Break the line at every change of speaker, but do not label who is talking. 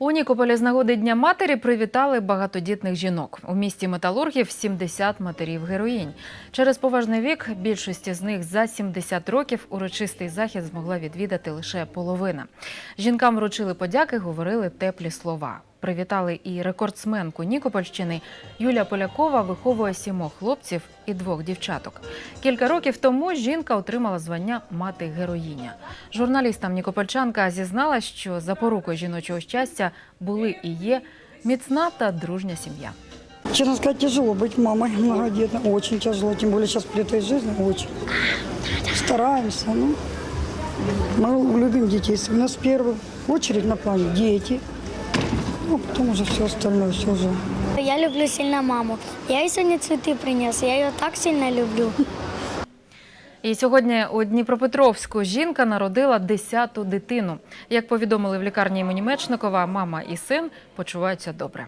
У Нікополі з нагоди Дня матері привітали багатодітних жінок. У місті металургів 70 матерів героїнь. Через поважний вік більшості з них за 70 років урочистий захід змогла відвідати лише половина. Жінкам вручили подяки, говорили теплі слова. Привітали і рекордсменку Нікопольщини Юля Полякова виховує сімох хлопців і двох дівчаток. Кілька років тому жінка отримала звання мати героїня. Журналістам Нікопольчанка зізналась, що запорукою жіночого щастя були і є міцна та дружня сім'я.
Честно сказать, тяжело быть мамой многодетной. Очень тяжело, тем более сейчас при этой жизни. Очень. Стараемся, ну. Мы любим детей. У нас в первую очередь на плане дети. Ну, а потом уже все остальное, все же.
Я люблю сильно маму. Я ей сегодня цветы принес. Я ее так сильно люблю.
І сьогодні у Дніпропетровську жінка народила 10-ту дитину. Як повідомили в лікарні імені Мечникова, мама і син почуваються добре.